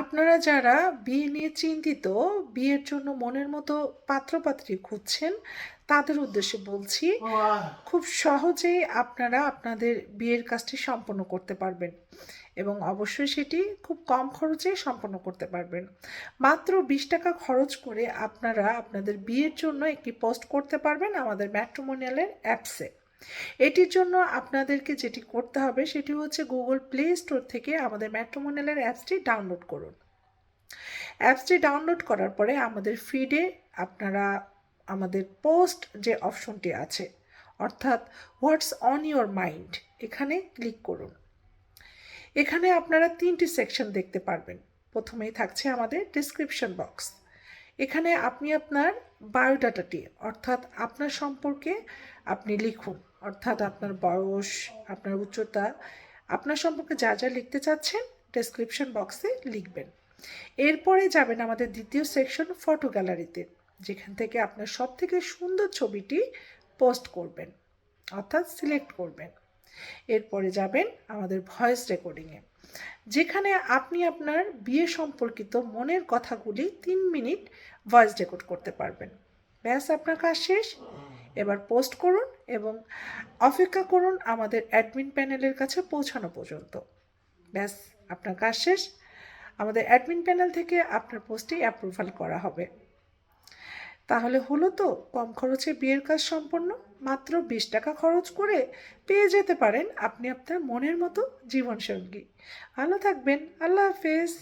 আপনারা যারা বিয়ে নিয়ে চিন্তিত, বিয়ের জন্য মনের মতো পাত্রপাত্রী খুঁজছেন, তাদের উদ্দেশ্যে বলছি, খুব সহজেই আপনারা আপনাদের বিয়ের কাজটি সম্পন্ন করতে পারবেন এবং অবশ্যই সেটি খুব কম খরচে সম্পন্ন করতে পারবেন। মাত্র বিশ টাকা খরচ করে আপনারা আপনাদের বিয়ের জন্য একটি পোস্ট করতে পারবেন আমাদের ম্যাট্রিমোনিয়ালের অ্যাপসে। এটির জন্য আপনাদেরকে যেটি করতে হবে সেটি হচ্ছে গুগল প্লে স্টোর থেকে আমাদের ম্যাট্রিমোনিয়ালের অ্যাপসটি ডাউনলোড করুন। অ্যাপসটি ডাউনলোড করার পরে আমাদের ফিডে আপনারা আমাদের পোস্ট যে অপশনটি আছে, অর্থাৎ হোয়াটস অন ইওর মাইন্ড এখানে ক্লিক করুন। এখানে আপনারা তিনটি সেকশন দেখতে পারবেন। প্রথমেই থাকছে আমাদের ডিসক্রিপশন বক্স এখানে আপনি আপনার বায়োডাটাটি, অর্থাৎ আপনার সম্পর্কে আপনি লিখুন, অর্থাৎ আপনার বয়স, আপনার উচ্চতা, আপনার সম্পর্কে যা যা লিখতে চাচ্ছেন ডেসক্রিপশন বক্সে লিখবেন। এরপরে যাবেন আমাদের দ্বিতীয় সেকশন ফটো গ্যালারিতে যেখান থেকে আপনার সব থেকে সুন্দর ছবিটি পোস্ট করবেন, অর্থাৎ সিলেক্ট করবেন। এরপরে যাবেন আমাদের ভয়েস রেকর্ডিংয়ে যেখানে আপনি আপনার বিয়ে সম্পর্কিত মনের কথাগুলি তিন মিনিট ভয়েস রেকর্ড করতে পারবেন। ব্যাস, আপনার কাজ শেষ। এবার পোস্ট করুন এবং অপেক্ষা করুন আমাদের অ্যাডমিন প্যানেলের কাছে পৌঁছানো পর্যন্ত। ব্যাস, আপনার কাজ শেষ। আমাদের অ্যাডমিন প্যানেল থেকে আপনার পোস্টটি অ্যাপ্রুভাল করা হবে। তাহলে হলো তো, কম খরচে বিয়ের কাজ সম্পন্ন। মাত্র বিশ টাকা খরচ করে পেয়ে যেতে পারেন আপনি আপনার মনের মতো জীবনসঙ্গী। ভালো থাকবেন। আল্লাহ হাফেজ।